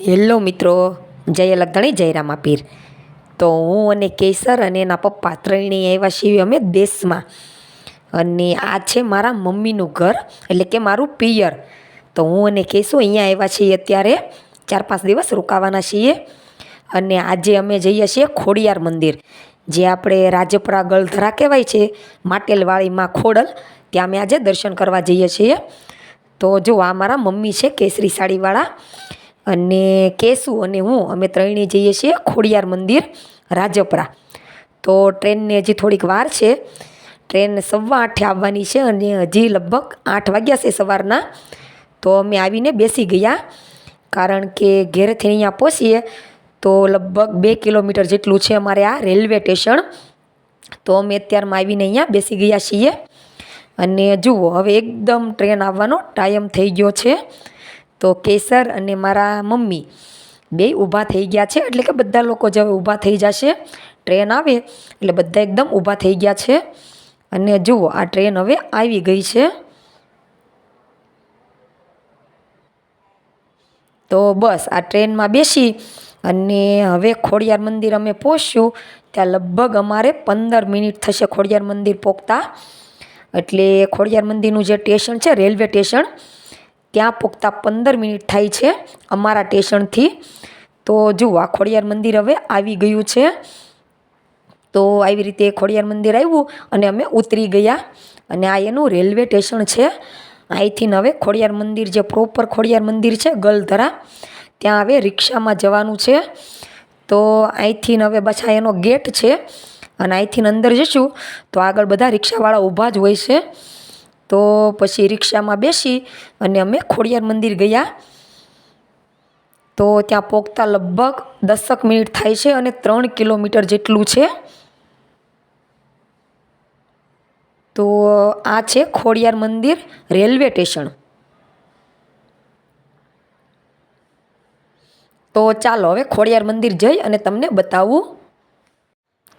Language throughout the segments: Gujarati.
હેલો મિત્રો, જય લગણી જય રામાપીર. તો હું અને કેસર અને એના પપ્પા ત્રણેય આવ્યા છીએ અમે દેશમાં. અને આ છે મારા મમ્મીનું ઘર, એટલે કે મારું પિયર. તો હું અને કેસુ અહીંયા આવ્યા છીએ અત્યારે, ચાર પાંચ દિવસ રોકાવાના છીએ. અને આજે અમે જઈએ છીએ ખોડિયાર મંદિર, જે આપણે રાજપરા ગળધરા કહેવાય છે માટેલવાળીમાં ખોડલ, ત્યાં અમે આજે દર્શન કરવા જઈએ છીએ. તો જો આ મારા મમ્મી છે કેસરી સાડીવાળા અને કેસુ અને હું, અમે ત્રણેય જઈએ છીએ ખોડિયાર મંદિર, રાજપરા. તો ટ્રેનને હજી થોડીક વાર છે. ટ્રેન સવા આઠે આવવાની છે અને હજી લગભગ આઠ વાગ્યા છે સવારના. તો અમે આવીને બેસી ગયા. કારણ કે ઘેરેથી અહીંયા પહોંચીએ તો લગભગ બે કિલોમીટર જેટલું છે અમારે આ રેલવે સ્ટેશન. તો અમે અત્યારમાં આવીને અહીંયા બેસી ગયા છીએ. અને જુઓ, હવે એકદમ ટ્રેન આવવાનો ટાઈમ થઈ ગયો છે. તો કેસર અને મારા મમ્મી બે ઊભા થઈ ગયા છે. એટલે કે બધા લોકો જ ઊભા થઈ જશે, ટ્રેન આવે એટલે બધા એકદમ ઊભા થઈ ગયા છે. અને જુઓ, આ ટ્રેન હવે આવી ગઈ છે. તો બસ, આ ટ્રેનમાં બેસી અને હવે ખોડિયાર મંદિર અમે પહોંચ્યું. ત્યાં લગભગ અમારે પંદર મિનિટ થશે ખોડિયાર મંદિર પહોંચતા એટલે ખોડિયાર મંદિરનું જે સ્ટેશન છે, રેલવે સ્ટેશન ત્યાં પહોંચતા પંદર મિનિટ થાય છે અમારા સ્ટેશનથી. તો જુઓ, આ ખોડિયાર મંદિર હવે આવી ગયું છે. તો આવી રીતે ખોડિયાર મંદિર આવ્યું અને અમે ઉતરી ગયા. અને આ એનું રેલવે સ્ટેશન છે. અહીંથી હવે ખોડિયાર મંદિર જે પ્રોપર ખોડિયાર મંદિર છે, ગલધરા, ત્યાં હવે રિક્ષામાં જવાનું છે. તો અહીંથી હવે પાછા એનો ગેટ છે. અને અહીંથી અંદર જઈશું તો આગળ બધા રિક્ષાવાળા ઊભા જ હોય છે. તો પછી રિક્ષામાં બેસી અને અમે ખોડિયાર મંદિર ગયા. તો ત્યાં પહોંચતા લગભગ દસક મિનિટ થાય છે અને ત્રણ કિલોમીટર જેટલું છે. તો આ છે ખોડિયાર મંદિર રેલવે સ્ટેશન. તો ચાલો હવે ખોડિયાર મંદિર જઈ અને તમને બતાવું.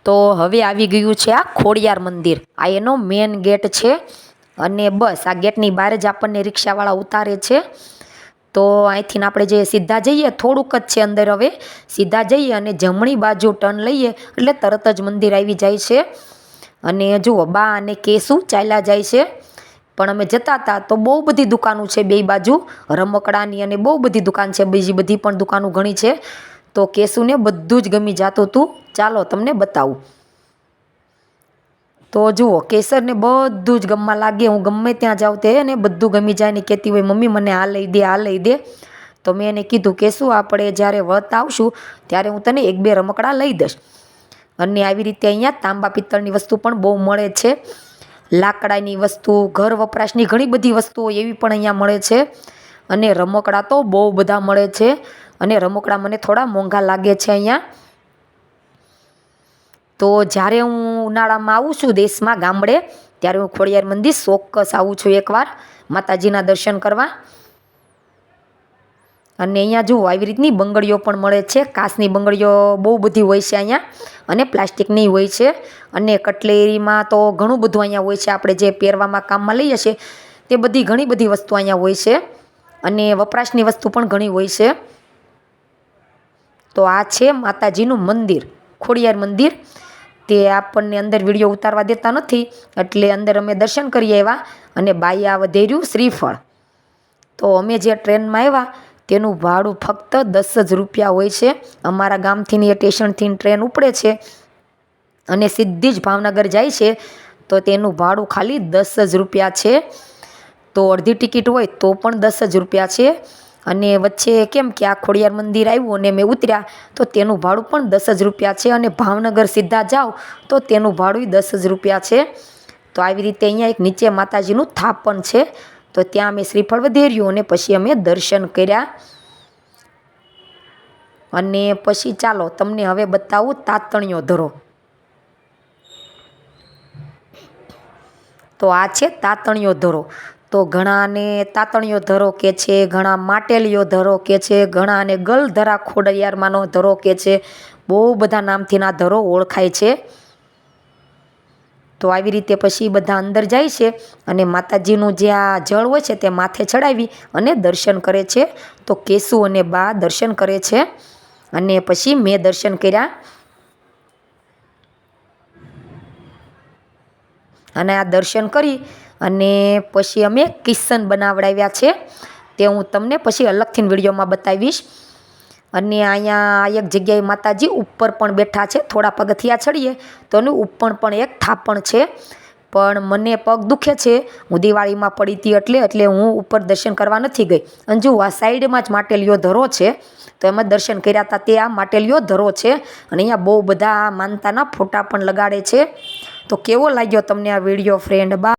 તો હવે આવી ગયું છે આ ખોડિયાર મંદિર. આ એનો મેન ગેટ છે. અને બસ આ ગેટની બહાર જ આપણને રિક્ષાવાળા ઉતારે છે. તો અહીંથી આપણે જે સીધા જઈએ, થોડુંક જ છે અંદર હવે. સીધા જઈએ અને જમણી બાજુ ટર્ન લઈએ, એટલે તરત જ મંદિર આવી જાય છે. અને જુઓ, બા અને કેસુ ચાલ્યા જાય છે. પણ અમે જતા હતા તો બહુ બધી દુકાનો છે બે બાજુ. રમકડાની અને બહુ બધી દુકાન છે, બીજી બધી પણ દુકાનો ઘણી છે. તો કેસુને બધું જ ગમી જતું હતું ચાલો, તમને બતાવું. તો જુઓ, કેસરને બધું જ ગમવા લાગે. હું ગમે ત્યાં જાઉં તે ને બધું ગમી જાય ને કહેતી હોય, મમ્મી, મને આ લઈ દે, આ લઈ દે. તો મેં એને કીધું કે, શું આપણે જ્યારે વત આવશું, ત્યારે હું તને એક બે રમકડા લઈ દઈશ. અને આવી રીતે અહીંયા તાંબા પિત્તળની વસ્તુ પણ બહુ મળે છે. લાકડાની વસ્તુ, ઘર વપરાશની ઘણી બધી વસ્તુઓ એવી પણ અહીંયા મળે છે. અને રમકડા તો બહુ બધા મળે છે. અને રમકડા મને થોડા મોંઘા લાગે છે અહીંયા. તો જ્યારે હું ઉનાળામાં આવું છું દેશમાં, ગામડે, ત્યારે હું ખોડિયાર મંદિર ચોક્કસ આવું છું એકવાર, માતાજીના દર્શન કરવા. અને અહીંયા જુઓ આવી રીતની બંગડીઓ પણ મળે છે, કાચની બંગડીઓ બહુ બધી હોય છે અહીંયા, અને પ્લાસ્ટિકની હોય છે, અને કટલેરીમાં તો ઘણું બધું અહીંયા હોય છે, આપણે જે પહેરવામાં કામમાં લઈએ છીએ, તે બધી ઘણી બધી વસ્તુ અહીંયા હોય છે, અને વપરાશની વસ્તુ પણ ઘણી હોય છે. તો આ છે માતાજીનું મંદિર, ખોડિયાર મંદિર. તે આપણને અંદર વીડિયો ઉતારવા દેતા નથી. એટલે અંદર અમે દર્શન કરી આવ્યા અને બાયા વધેર્યું શ્રીફળ. તો અમે જે ટ્રેનમાં આવ્યા, તેનું ભાડું ફક્ત દસ જ રૂપિયા હોય છે. અમારા ગામથી એ સ્ટેશનથી ટ્રેન ઉપડે છે. અને સીધી જ ભાવનગર જાય છે. તો તેનું ભાડું ખાલી દસ જ રૂપિયા છે. તો અડધી ટિકિટ હોય તો પણ દસ જ રૂપિયા છે. અને વચ્ચે કેમ કે આ ખોડિયાર મંદિર આવ્યું અને મેં ઉતર્યા, તો તેનું ભાડું પણ દસ જ રૂપિયા છે અને ભાવનગર સીધા જાઓ, તો તેનું ભાડું દસ જ રૂપિયા છે. તો આવી રીતે અહીંયા એક નીચે માતાજીનું થાપણ છે. તો ત્યાં અમે શ્રીફળ વધેર્યું અને પછી અમે દર્શન કર્યા. અને પછી ચાલો, તમને હવે બતાવું તાતણીઓ ધરો. તો આ છે તાતણીઓ ધરો. તો ઘણાને તાતણીઓ ધરો કે છે, ઘણા માટેલીઓ ધરો કે છે, ઘણાને ગલધરા ખોડિયારમાંનો ધરો કે છે. બહુ બધા નામથી ના ધરો ઓળખાય છે. તો આવી રીતે પછી બધા અંદર જાય છે અને માતાજીનું જે આ જળ હોય છે તે માથે ચડાવી અને દર્શન કરે છે. તો કેશુ અને બા દર્શન કરે છે અને પછી મેં દર્શન કર્યા. અને આ દર્શન કરી અને પછી અમે કિશન બનાવડાવ્યા છે. તે હું તમને પછી અલગથી વિડીયોમાં બતાવીશ. અને અહીંયા એક જગ્યાએ માતાજી ઉપર પણ બેઠા છે. થોડા પગથિયા ચડીએ તો એનું ઉપર પણ એક થાપણ છે. પણ મને પગ દુખે છે. હું દિવાળીમાં પડી હતી એટલે એટલે હું ઉપર દર્શન કરવા નથી ગઈ. અને જો આ સાઈડમાં જ માટેલિયો ધરો છે, તો એમાં દર્શન કર્યા હતા તે આ માટેલિયો ધરો છે. અને અહીંયા બહુ બધા માનતાના ફોટા પણ લગાડે છે. તો કેવો લાગ્યો તમને આ વીડિયો ફ્રેન્ડ બા